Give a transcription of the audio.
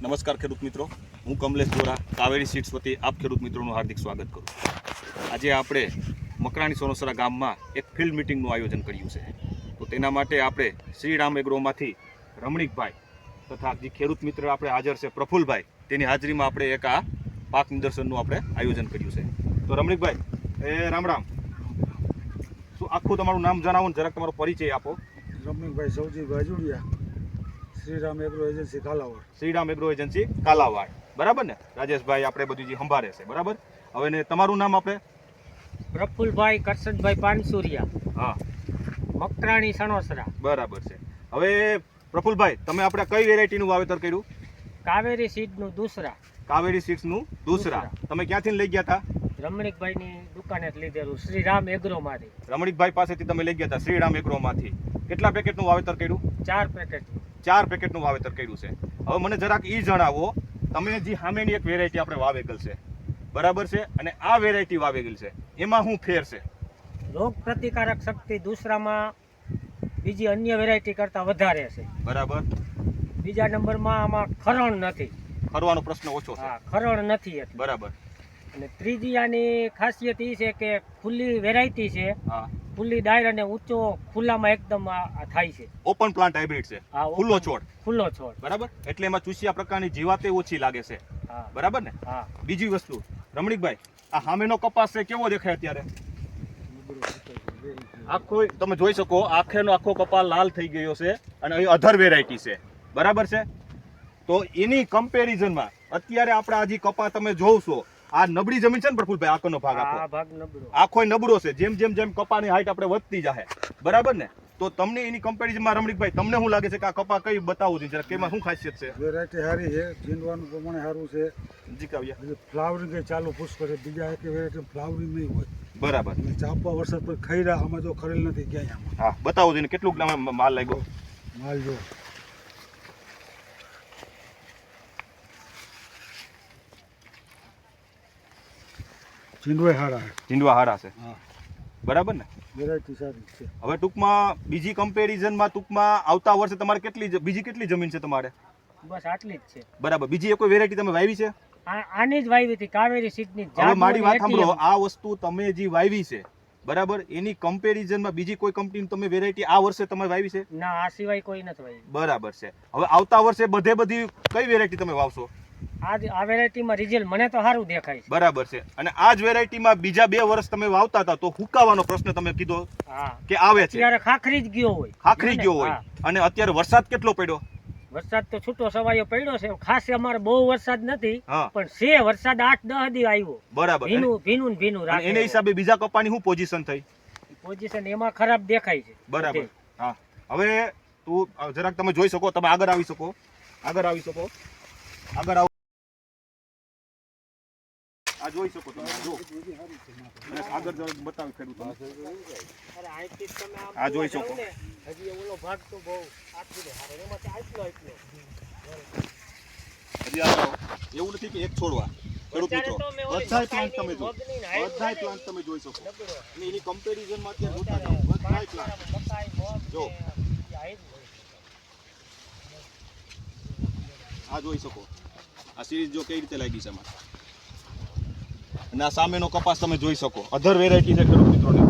નમસ્કાર ખેડૂત મિત્રો. હું કમલેશ ગોરા, કાવેરી સીટ્સ વતી આપ ખેડૂત મિત્રોનું હાર્દિક સ્વાગત કરું આજે આપણે મકરાણી સોનસરા ગામમાં એક ફિલ્ડ મિટિંગનું આયોજન કર્યું છે. તો તેના માટે આપણે શ્રીરામ એગ્રોમાંથી રમણીકભાઈ તથા જે ખેડૂત મિત્ર આપણે હાજર છે પ્રફુલભાઈ, તેની હાજરીમાં આપણે એક આ પાક નિદર્શનનું આપણે આયોજન કર્યું છે. તો રમણીકભાઈ, એ રામ રામ. શું આખું તમારું નામ જણાવો ને જરાક તમારો પરિચય આપો. Ramnikbhai Sauji Bhajudiya Shriram agro agency Kalawad. Shriram agro agency Kalawad. બરાબર ને? રાજેશભાઈ આપણે બધું જે સંભાળે છે બરાબર? હવે ને તમારું નામ આપણે? પ્રફુલભાઈ કરશનભાઈ પાનસુરિયા. હા. મકરાણી સણોસરા. બરાબર છે. હવે પ્રફુલભાઈ તમે આપણે કઈ વેરાયટીનું વાવેતર કર્યું? કાવેરી સીડનું દૂસરા. કાવેરી સીડ્સનું દૂસરા. તમે ક્યાંથી લઈ ગયા હતા રમણીકભાઈની દુકાને લીધેલું. શ્રીરામ એગ્રોમાંથી રમણીકભાઈ પાસેથી તમે લઈ ગયા હતા શ્રીરામ એગ્રોમાંથી. કેટલા પેકેટનું વાવેતર કર્યું? ચાર પેકેટ ચાર પેકેટનું વાવેતર કર્યું છે. હવે મને જરાક એ જણાવો તમે જે સામેની એક વેરાયટી આપણે વાવેગલ છે. બરાબર છે? અને આ વેરાયટી વાવેગલ છે. એમાં શું ફેર છે? રોગ પ્રતિકારક શક્તિ દૂસરામાં બીજી અન્ય વેરાયટી કરતાં વધારે છે. બરાબર. બીજા નંબરમાં આમાં ખરણ નથી. ફરવાનો પ્રશ્ન ઓછો છે. હા ખરણ નથી બરાબર. અને ત્રીજી આની ખાસિયત એ છે કે ખુલ્લી વેરાયટી છે. હા. ખુલ્લી ડાયર અને ઊંચો ખુલ્લામાં એકદમ થાય છે. ઓપન પ્લાન્ટ હાઇબ્રિડ છે. ખુલ્લો છોડ. ખુલ્લો છોડ. બરાબર? એટલે એમાં ચૂસિયા પ્રકારની જીવાતે ઓછી લાગે છે. હા. બરાબર ને? હા. બીજી વસ્તુ રમણીકભાઈ આ સામેનો કપાસ છે કેવો દેખાય અત્યારે? આખો તમે જોઈ શકો આખેનો આખો કપાસ લાલ થઈ ગયો છે અને અહીં અધર વેરાયટી છે. બરાબર છે? તો એની કમ્પેરિઝનમાં અત્યારે આપણે આજે કપા તમે જોવ છો આ નબળી જમીન છે ને પ્રફુલભાઈ આખોનો ભાગ આ આખો ભાગ આખો નબળો છે. જેમ જેમ જેમ કપાની હાઈટ આપણે વધતી જાય બરાબર ને? તો તમને એની કમ્પેરિઝનમાં રમણીકભાઈ તમને શું લાગે છે કે આ કપા કઈ બતાવું છું જરા કેમાં શું ખાસિયત છે? વેરાયટી સારી છે જીંડવાનું પ્રમાણે સારું છે. જી કાવ્યા ફ્લાવરિંગ એ ચાલુ પુષ્કળ છે. બીજા એક વેરાયટી ફ્લાવરિંગ નહીં હોય. બરાબર. ચાપવા ચાપા વરસાદ પર ખૈરા આમાં જો ખરેલ નથી ક્યાંય આમાં. હા બતાવો જોઈએ કેટલું માલ લાગ્યો? માલ જો. ચીંડવાય સારા છે. ઝીંડવા હારા છે બરાબર ને? વેરાયટી સારી છે. હવે ટૂંકમાં બીજી કમ્પેરિઝનમાં ટૂંકમાં આવતા વર્ષે તમારે કેટલી બીજી કેટલી જમીન છે તમારે? બસ આટલી જ છે. બરાબર. બીજી એક કોઈ વેરાયટી તમે વાવી છે? આ આની જ વાવી હતી કાવેરી સીડની હવે મારી વાત સાંભળો. આ વસ્તુ તમે જે વાવી છે બરાબર? એની કમ્પેરિઝનમાં બીજી કોઈ કંપની તમે વેરાયટી આ વર્ષે તમે વાવી છે? ના આ સિવાય કોઈ નથી વાવી બરાબર છે. હવે આવતા વર્ષે બધે બધી કઈ વેરાયટી તમે વાવશો? આ આ વેરાયટીમાં રિઝલ્ટ મને તો સારું દેખાય છે. બરાબર છે. અને આ જ વેરાયટીમાં બીજા બે વર્ષ તમે વાવતા હતા તો હુકાવાનો પ્રશ્ન તમે કીધો હા. કે આવે છે. ત્યારે ખાખરી જ ગયો હોય. ખાખરી ગયો હોય. અને અત્યારે વરસાદ કેટલો પડ્યો? વરસાદ તો છૂટો સવાયો પડ્યો છે. ખાસ અમારે બહુ વરસાદ નથી પણ છે વરસાદ આઠ દહ દી આવ્યો. બરાબર. ભીનું ભીનું ભીનું એને હિસાબે બીજા કપાની શું પોઝિશન થઈ? પોઝિશન એમાં ખરાબ દેખાય છે. બરાબર. હા. હવે તું જરાક તમે જોઈ શકો તમે આગળ આવી શકો. આગળ આવી શકો. આગળ આવો. આ જોઈ શકો તમે જો. અને આગળ જરાક બતાવી ખેડૂતોને અરે જ તમે આ જોઈ શકો. હજી ઓલો ભાગ તો બહુ આટલું હારે. એમાંથી આટલો આટલો. હજી આ એવું નથી કે એક છોડવા. ખેડૂત મિત્રો બધાય પ્લાન્ટ તમે જો. બધાય પ્લાન્ટ તમે જોઈ શકો. અને એની કમ્પેરિઝનમાં અત્યારે જોતા જાઓ. બધાય પ્લાન્ટ જો. આ જોઈ શકો. આ સિરીઝ જો કઈ રીતે લાગી છે એમાં અને આ સામેનો કપાસ તમે જોઈ શકો. અધર વેરાયટી છે ખેડૂત મિત્રોને.